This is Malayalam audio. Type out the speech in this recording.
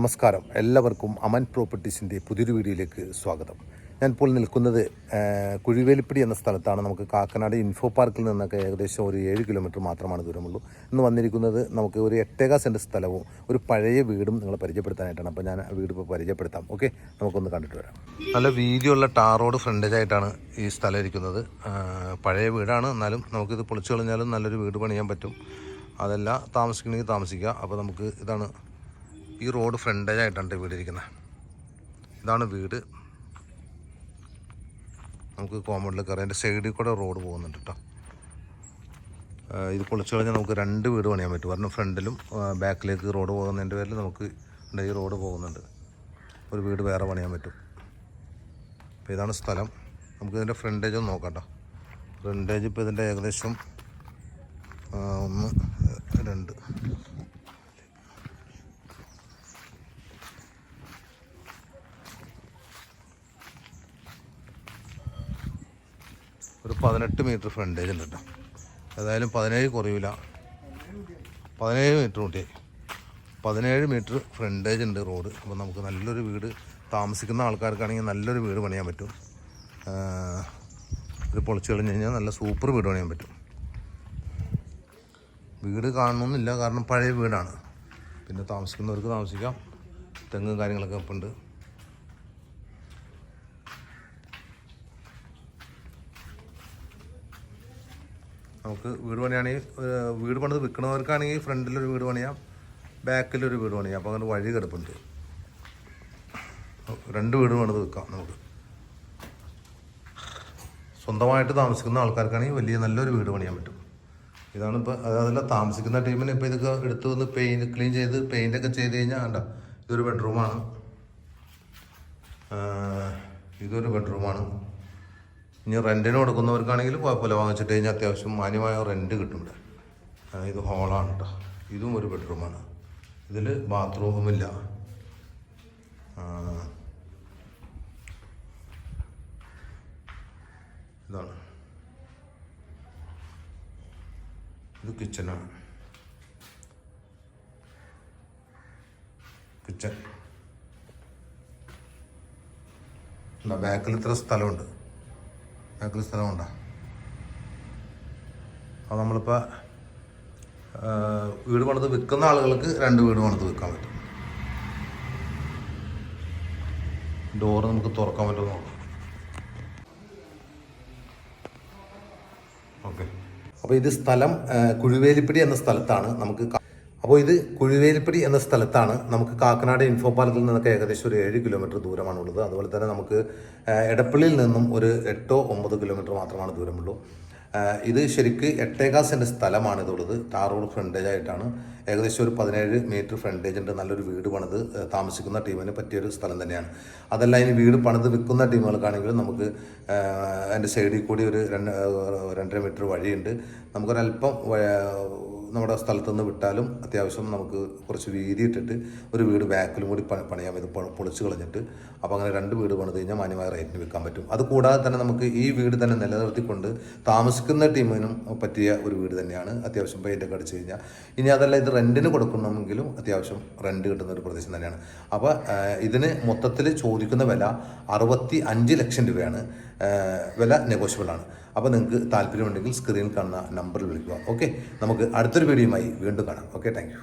നമസ്കാരം. എല്ലാവർക്കും അമൻ പ്രോപ്പർട്ടീസിന്റെ പുതിയൊരു വീഡിയോയിലേക്ക് സ്വാഗതം. ഞാനിപ്പോൾ നിൽക്കുന്നത് ആ, കുഴിവേലിപ്പടി എന്ന സ്ഥലത്താണ്. നമുക്ക് കാക്കനാട് ഇൻഫോ പാർക്കിൽ നിന്നൊക്കെ ഏകദേശം ഒരു ഏഴ് കിലോമീറ്റർ മാത്രമാണ് ദൂരമുള്ളൂ. ഇന്ന് വന്നിരിക്കുന്നത് നമുക്ക് ഒരു എട്ടേകാ സെന്റ് സ്ഥലവും ഒരു പഴയ വീടും നിങ്ങൾ പരിചയപ്പെടുത്താനായിട്ടാണ്. അപ്പോൾ ഞാൻ വീട് ഇപ്പോൾ പരിചയപ്പെടുത്താം. ഓക്കെ നമുക്കൊന്ന് കണ്ടിട്ട് വരാം. നല്ല വീതിയുള്ള ടാർ റോഡ് ഫ്രണ്ടേജ് ആയിട്ടാണ് ഈ സ്ഥലം ഇരിക്കുന്നത്. പഴയ വീടാണ്. എന്നാലും നമുക്കിത് പൊളിച്ചു കളഞ്ഞാലും നല്ലൊരു വീട് പണിയാൻ പറ്റും. അതല്ല താമസിക്കണമെങ്കിൽ താമസിക്കുക അപ്പോൾ നമുക്ക് ഇതാണ് ഈ റോഡ് ഫ്രണ്ടേജ് ആയിട്ടാണ് വീട് ഇരിക്കുന്നത് ഇതാണ് വീട്. നമുക്ക് കോമ്പൗണ്ടിൽ കയറാം. അതിന്റെ സൈഡിൽ കൂടെ റോഡ് പോകുന്നുണ്ട് കേട്ടോ. ഇത് പൊളിച്ചു കഴിഞ്ഞാൽ നമുക്ക് രണ്ട് വീട് പണിയാൻ പറ്റും. കാരണം ഫ്രണ്ടിലും ബാക്കിലേക്ക് റോഡ് പോകുന്നതിന്റെ പേരിൽ നമുക്ക് ഈ റോഡ് പോകുന്നുണ്ട്. ഒരു വീട് വേറെ പണിയാൻ പറ്റും. അപ്പോൾ ഇതാണ് സ്ഥലം. നമുക്ക് ഇതിന്റെ ഫ്രണ്ടേജ് ഒന്ന് നോക്കാം കേട്ടോ. ഫ്രണ്ടേജ് ഇപ്പോൾ ഇതിന്റെ ഏകദേശം ഒന്ന് രണ്ട് പതിനെട്ട് മീറ്റർ ഫ്രണ്ടേജ് ഉണ്ട് കേട്ടോ. ഏതായാലും പതിനേഴ് കുറയില്ല പതിനേഴ് മീറ്റർ കൂട്ടി. പതിനേഴ് മീറ്റർ ഫ്രണ്ടേജ് ഉണ്ട് റോഡ് അപ്പോൾ നമുക്ക് നല്ലൊരു വീട് താമസിക്കുന്ന ആൾക്കാർക്കാണെങ്കിൽ നല്ലൊരു വീട് പണിയാൻ പറ്റും. ഒരു പൊളിച്ച് കളഞ്ഞ് കഴിഞ്ഞാൽ നല്ല സൂപ്പർ വീട് പണിയാൻ പറ്റും. വീട് കാണണമെന്നില്ല കാരണം പഴയ വീടാണ്. പിന്നെ താമസിക്കുന്നവർക്ക് താമസിക്കാം. തെങ്ങും കാര്യങ്ങളൊക്കെ ഉണ്ട് നമുക്ക് വീട് പണിയാണെങ്കിൽ വീട് പണിത് വിൽക്കുന്നവർക്കാണെങ്കിൽ ഫ്രണ്ടിലൊരു വീട് പണിയാം ബാക്കിലൊരു വീട് പണിയാം. അപ്പോൾ അങ്ങനെ വഴി കിടപ്പുണ്ട്. രണ്ട് വീട് പണിത് വിൽക്കാം നമുക്ക്. സ്വന്തമായിട്ട് താമസിക്കുന്ന ആൾക്കാർക്കാണെങ്കിൽ വലിയ നല്ലൊരു വീട് പണിയാൻ പറ്റും. ഇതാണ് ഇപ്പോൾ അതല്ല താമസിക്കുന്ന ടീമിന് ഇപ്പോൾ ഇതൊക്കെ എടുത്തു വന്ന് പെയിന്റ് ക്ലീൻ ചെയ്ത് പെയിന്റൊക്കെ ചെയ്ത് കഴിഞ്ഞാൽ വേണ്ട ഇതൊരു ബെഡ്റൂമാണ്. ഇതൊരു ബെഡ്റൂമാണ്. ഇനി റെന്റിന് കൊടുക്കുന്നവർക്കാണെങ്കിലും കുഴപ്പമില്ല. വാങ്ങിച്ചിട്ട് കഴിഞ്ഞാൽ അത്യാവശ്യം മാന്യമായ റെന്റ് കിട്ടും. ഇവിടെ ഇത് ഹോളാണ് കേട്ടോ ഇതും ഒരു ബെഡ്റൂമാണ് ഇതിൽ ബാത്റൂമില്ല ഇതാണ്. ഇത് കിച്ചനാണ് കിച്ചൺ ബാക്കിൽ ഇത്ര സ്ഥലമുണ്ട്. ബാക്കിൽ സ്ഥലമുണ്ടോ അപ്പോൾ നമ്മളിപ്പോൾ വീട് പണിത് വിൽക്കുന്ന ആളുകൾക്ക് രണ്ട് വീട് പണിത് വിൽക്കാൻ പറ്റും. ഡോർ നമുക്ക് തുറക്കാൻ പറ്റുമോ നോക്കാം. ഓക്കെ അപ്പോൾ ഇത് സ്ഥലം കുഴിവേലിപ്പിടി എന്ന സ്ഥലത്താണ് നമുക്ക് അപ്പോൾ ഇത് കുഴുവേലിപ്പടി എന്ന സ്ഥലത്താണ് നമുക്ക് കാക്കനാട് ഇൻഫോ പാലത്തിൽ നിന്നൊക്കെ ഏകദേശം ഒരു ഏഴ് കിലോമീറ്റർ ദൂരമാണുള്ളത്. അതുപോലെ തന്നെ നമുക്ക് എടപ്പള്ളിയിൽ നിന്നും ഒരു എട്ടോ ഒമ്പത് കിലോമീറ്റർ മാത്രമാണ് ദൂരമുള്ളൂ. ഇത് ശരിക്ക് എട്ടേകാ സെന്റ് സ്ഥലമാണ് ഇതുള്ളത് ടാർ റോഡ് ഫ്രണ്ടേജ് ആയിട്ടാണ് ഏകദേശം ഒരു പതിനേഴ് മീറ്റർ ഫ്രണ്ടേജ് ഉണ്ട്. നല്ലൊരു വീട് പണിത് താമസിക്കുന്ന ടീമിന് പറ്റിയൊരു സ്ഥലം തന്നെയാണ്. അതല്ല ഇനി വീട് പണിത് വിൽക്കുന്ന ടീമുകൾക്കാണെങ്കിലും നമുക്ക് അതിന്റെ സൈഡിൽ കൂടി ഒരു രണ്ട് രണ്ടര മീറ്റർ വഴിയുണ്ട്. നമുക്കൊരല്പം നമ്മുടെ സ്ഥലത്ത് നിന്ന് വിട്ടാലും അത്യാവശ്യം നമുക്ക് കുറച്ച് വീതി ഇട്ടിട്ട് ഒരു വീട് ബാക്കിലും കൂടി പണി പണിയാം ഇത് പൊളിച്ച് കളഞ്ഞിട്ട് അപ്പോൾ അങ്ങനെ രണ്ട് വീട് പണിത് കഴിഞ്ഞാൽ മാന്യമായ റേറ്റിന് വിൽക്കാൻ പറ്റും. അത് കൂടാതെ തന്നെ നമുക്ക് ഈ വീട് തന്നെ നിലനിർത്തിക്കൊണ്ട് താമസിക്കുന്ന ടീമിനും പറ്റിയ ഒരു വീട് തന്നെയാണ് അത്യാവശ്യം പെയിന്റൊക്കെ അടിച്ച് കഴിഞ്ഞാൽ ഇനി അതല്ല ഇത് റെന്റിന് കൊടുക്കണമെങ്കിലും അത്യാവശ്യം റെന്റ് കിട്ടുന്ന ഒരു പ്രദേശം തന്നെയാണ്. അപ്പോൾ ഇതിന് മൊത്തത്തിൽ ചോദിക്കുന്ന വില അറുപത്തി അഞ്ച് ലക്ഷം രൂപയാണ്. വില നെഗോഷ്യബിൾ ആണ്. അപ്പോൾ നിങ്ങൾക്ക് താല്പര്യമുണ്ടെങ്കിൽ സ്ക്രീൻ കാണുന്ന നമ്പറിൽ വിളിക്കുക. ഓക്കെ നമുക്ക് അടുത്തൊരു വീഡിയോയുമായി വീണ്ടും കാണാം. Okay thank